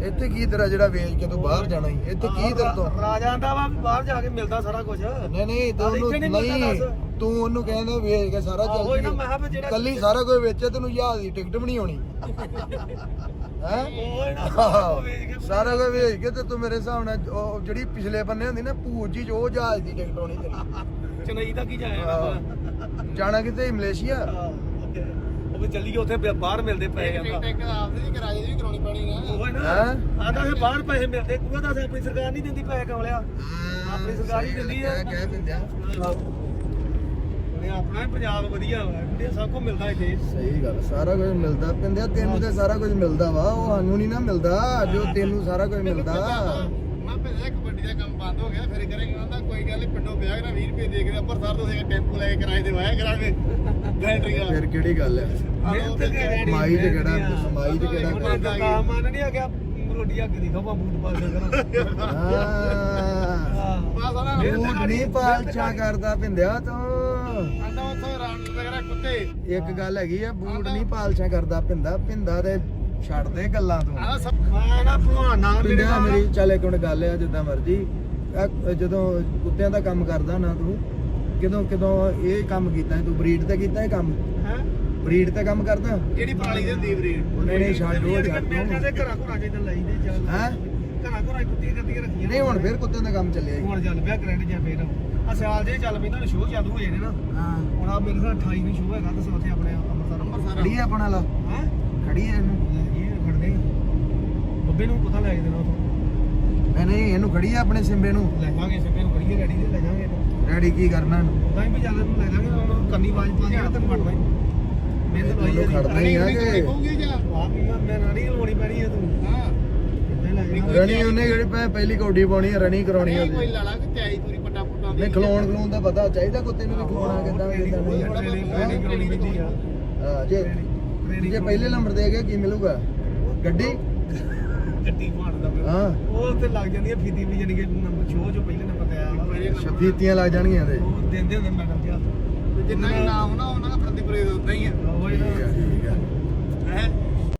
ਇੱਥੇ ਕੀ ਤੇਰਾ ਜਿਹੜਾ ਵੇਚ ਕੇ ਤੂੰ ਬਾਹਰ ਜਾਣਾ ਹੀ ਇੱਥੇ ਕੀ ਤੇਰੇ ਤੋਂ? ਰਾਜਾ ਦਾ ਵਾ ਬਾਹਰ ਜਾ ਕੇ ਮਿਲਦਾ ਸਾਰਾ ਕੁਝ ਨਹੀਂ ਨਹੀਂ ਤੂੰ ਇੱਥੇ ਉਹਨੂੰ ਨਹੀਂ ਮਿਲਦਾ ਨਹੀਂ ਦੱਸ। ਤੂੰ ਉਹਨੂੰ ਕਹਿੰਦਾ ਵੇਚ ਕੇ ਸਾਰਾ ਆਹੋ ਚੱਲ ਹੀ ਨਾ, ਮੈਂ ਕਿਹਾ ਵੀ ਜਿਹੜਾ- ਕੱਲੀ ਸਾਰਾ ਕੁਝ ਵੇਚੇ ਤੈਨੂੰ ਜਹਾਜ਼ ਦੀ ਟਿਕਟ ਵੀ ਨਹੀਂ ਆਉਣੀ ਹੈ? ਓਏ ਨਾ ਉਹ ਵੇਚ ਕੇ ਸਾਰਾ ਕੁਝ ਵੇਚ ਕੇ ਤੇ ਤੂੰ ਮੇਰੇ ਹਿਸਾਬ ਨਾਲ ਉਹ ਜਿਹੜੀ ਪਿਛਲੇ ਬੰਨੇ ਹੁੰਦੀ ਨਾ ਭੂਜ ਜੀ ਉਹ ਜਹਾਜ਼ ਦੀ ਟਿਕਟ ਆਉਣੀ ਤੇਰੀ। ਚੇਨਈ ਦਾ ਕੀ ਜਾਇਆ ਜਾਣਾ ਕਿਤੇ ਮਲੇਸ਼ੀਆ? ਉਹ ਵੀ ਚੱਲੀਏ ਉੱਥੇ ਬਾਹਰ ਮਿਲਦੇ ਪਏ ਆ ਟਿਕਟ ਆਪਦੀ ਵੀ ਕਿਰਾਏ ਦੀ ਵੀ ਕਰਾਉਣੀ ਪੈਣੀ ਨਾ। ਉਹ ਨਾ ਹੈਂ? ਆਂਦਾ ਫਿਰ ਬਾਹਰ ਪੈਸੇ ਮਿਲਦੇ ਕੂਆ ਦਾ ਆਪਣੀ ਸਰਕਾਰ ਨਹੀਂ ਦਿੰਦੀ ਪੈਸੇ ਕਮਲਿਆ। ਆਪਣੀ ਸਰਕਾਰ ਹੀ ਦਿੰਦੀ ਆ। ਕਹਿ ਦਿੰਦੇ ਆ। ਉਹਨੇ ਆਪਣਾ ਹੀ ਪੰਜਾਬ ਵਧੀਆ ਵਾ ਇੰਡੀਆ ਸਭ ਕੁਝ ਮਿਲਦਾ ਇੱਥੇ। ਸਹੀ ਗੱਲ ਸਾਰਾ ਕੁਝ ਮਿਲਦਾ। ਪਿੰਦਿਆ ਤੈਨੂੰ ਤੇ ਸਾਰਾ ਕੁਝ ਮਿਲਦਾ ਵਾ ਉਹ ਸਾਨੂੰ ਨਹੀਂ ਨਾ ਮਿਲਦਾ ਜੋ ਤੈਨੂੰ ਸਾਰਾ ਕੁਝ ਮਿਲਦਾ। ਕਬੱਡੀ ਦਾ ਕੰਮ ਬੰਦ ਹੋ ਗਿਆ ਫਿਰ ਕਰਾਂਗੇ ਕਹਿੰਦਾ ਕੋਈ ਗੱਲ ਨਹੀਂ ਪਿੰਡੋਂ ਵਿਆਹ ਕਰਾ 20 ਰੁਪਏ ਦੇ ਕੇ ਅੰਮ੍ਰਿਤਸਰ ਤੋਂ ਅਸੀਂ ਟੈਂਪੂ ਲੈ ਕੇ ਕਿਰਾਏ ਤੇ ਵਾਇਆ ਕਰਾਂਗੇ। ਬੈਟਰੀਆਂ ਫਿਰ ਕਿਹੜੀ ਗੱਲ ਹੈ? ਮਿਹਨਤ ਕਰੇ ਮਾਈ ਚ ਕਿਹੜਾ ਸਮਾਈ ਚ ਕਿਹੜਾ ਉਹਨਾਂ ਦਾ ਕੰਮ ਆ ਨਹੀਂ ਆ ਗਿਆ ਰੋਟੀ ਅੱਗ ਦੀ ਖਾਵਾ ਬੂਟ ਪਾ ਕੇ ਕਰਾਂ। ਹਾਂ। ਬਸ ਉਹਨਾਂ ਬੂਟ ਨਹੀਂ ਪਾਲਚਾ ਕਰਦਾ ਪਿੰਦਿਆ ਤੂੰ। ਆਂਦਾ ਉੱਥੋਂ ਰਾਣ ਵਗੈਰਾ ਕੁੱਤੇ। ਇੱਕ ਗੱਲ ਹੈਗੀ ਆ ਬੂਟ ਨਹੀਂ ਪਾਲਚਾ ਕਰਦਾ ਪਿੰਦਾ ਪਿੰਦਾ ਤੇ ਛੱਡ ਦੇ ਗੱਲਾਂ ਤੂੰ। ਆਹ ਸਭ ਮੈਂ ਨਾ ਭਲਵਾਨ ਨਾਲ ਮੇਰੇ ਨਾਲ। ਮੇਰੀ ਚੱਲ ਇੱਕ ਮਿੰਟ ਗੱਲ ਆ ਜਿੱਦਾਂ ਮਰਜ਼ੀ। ਜਦੋਂ ਕੁੱਤਿਆਂ ਦਾ ਕੰਮ ਕਰਦਾ ਨਾ ਤੂੰ ਕਿਦੋਂ ਕਿਦੋਂ ਇਹ ਕੰਮ ਕੀਤਾ ਤੂੰ? ਬਰੀਡ ਤੇ ਕੀਤਾ ਇਹ ਕੰਮ? ਹੈਂ? ਬਰੀਡ ਤੇ ਕੰਮ ਕਰਦਾ? ਜਿਹੜੀ ਪਰਾਲੀ ਦੇ ਹੁੰਦੀ ਬਰੀਡ। ਨਹੀਂ ਨਹੀਂ ਛੱਡ ਉਹ ਛੱਡ। ਕਹਿੰਦੇ ਘਰਾਂ ਘਰਾਂ ਚ ਤਾਂ ਲਈ ਦੇ ਚੱਲ। ਹੈਂ? ਘਰਾਂ ਘਰਾਂ ਕੁੱਤੀਆਂ ਕੱਤੀਆਂ ਰੱਖੀਆਂ। ਨਹੀਂ ਹੁਣ ਫਿਰ ਕੁੱਤਿਆਂ ਦਾ ਕੰਮ ਚੱਲਿਆ। ਹੁਣ ਚੱਲ ਪਿਆ ਕਰੰਟ ਜਾਂ ਫੇਰ। ਆ ਸਿਆਲ ਜੇ ਚੱਲ ਪੈਂਦਾ ਸ਼ੋਅ ਚਾਲੂ ਹੋ ਜਾਣੇ ਨਾ। ਹਾਂ। ਹੁਣ ਆ ਮੇਰੇ ਨਾਲ 28 ਨੂੰ ਸ਼ੋਅ ਹੈਗਾ ਦੱਸੋ ਉੱਥੇ ਆਪਣੇ ਅੰਮ੍ਰਿਤਸਰ ਅੰਮ੍ਰਿਤਸਰ ਆ ਆਪਣਾ ਲਾ। ਹੈ? ਖੜੀ ਆ ਇਹਨੂੰ। ਇਹ ਖੜਦੇ ਬੱਬੇ ਨੂੰ ਪਤਾ ਲੈ ਕੇ ਦੇਣਾ ਉਥੋਂ। ਨਹੀਂ ਨਹੀਂ ਇਹਨੂੰ ਖੜੀ ਆ ਆਪਣੇ ਸਿੰਬੇ ਨੂੰ। ਲੈ ਜਾਾਂਗੇ ਸਿੱਧੇ ਨੂੰ ਕਰੀਏ ਰੈਡੀ ਤੇ ਲੈ ਜਾਾਂਗੇ ਰੈਡੀ ਕੀ ਕਰਨਾ ਇਹਨੂੰ? ਤਾਂ ਹੀ ਵੀ ਚੱਲ ਨੂੰ ਲੈ ਜਾਾਂਗੇ ਉਹਨੂੰ ਕੰਨੀ ਆਵਾਜ਼ ਪਾ ਕੇ ਤੈਨੂੰ ਵੜਨਾ ਹੀ। ਇਹ ਲਾਈ ਤਾਂ ਖੜਨਾ ਹੀ ਆ ਕਿ? ਕਹੂਗੀ ਜਾਂ ਆ ਮੈਂ ਨਾਨੀ ਲੋੜੀ ਪੈਣੀ ਹੈ ਤੂੰ ਹਾਂ। ਇੱਦਾਂ ਲੈ ਜਾਣਾ? ਰਣੀ ਉਹਨੇ ਜਿਹੜੀ ਪਹਿ- ਪਹਿਲੀ ਕੌਡੀ ਪਾਉਣੀ ਆ ਰਣੀ ਕਰਾਉਣੀ ਆ ਨਹੀਂ ਕੋਈ ਉਹਦੀ। ਲਾਲਾ ਕਿ ਤਿਆਰੀ ਪੂਰੀ ਪੱਟਾ ਪੁੱਟਾਂ ਦੀ ਨਹੀਂ ਖਲੋਣ ਖਲੋਣ ਦਾ ਪਤਾ ਚਾਹੀਦਾ ਕੁੱਤੇ ਨੂੰ ਵੀ ਖਲੋਣਾ ਕਿੱਦਾਂ ਵੀ ਕਿੱਦਾਂ ਨਹੀਂ। ਆ ਹਾਂ ਜੇ ਜੇ ਪਹਿਲੇ ਨੰਬਰ ਦੇ ਗਏ ਕੀ ਮਿਲੂਗਾ? ਗੱਡੀ? ਗੱਡੀ ਭਾਣ ਦਾ ਹਾਂ। ਉਹ ਤੇ ਲੱਗ ਜਾਂਦੀ ਹੈ ਫੀਤੀ ਵੀ ਜਾਨੀ ਕਿ ਨੰਬਰ ਸ਼ੋਅ ਜੋ ਪਹਿਲੇ ਨੰਬਰ ਤੇ ਆਇਆ ਵਾ। ਛੱਬੀਤੀਆਂ ਲੱਗ ਜਾਣਗੀਆਂ ਤੇ। ਉਹ ਦਿੰਦੇ ਹੁੰਦੇ ਮੈਡਮ ਜੀ ਹੱਥ। ਜਿੰਨਾ ਨਾਮ ਨਾ ਉਹਨਾਂ ਦਾ ਪ੍ਰਤੀਪਰੇ ਉਦਾਂ ਹੀ ਆ ਉਹ ਹੀ ਠੀਕ ਆ ਠੀਕ ਆ ਹੈ?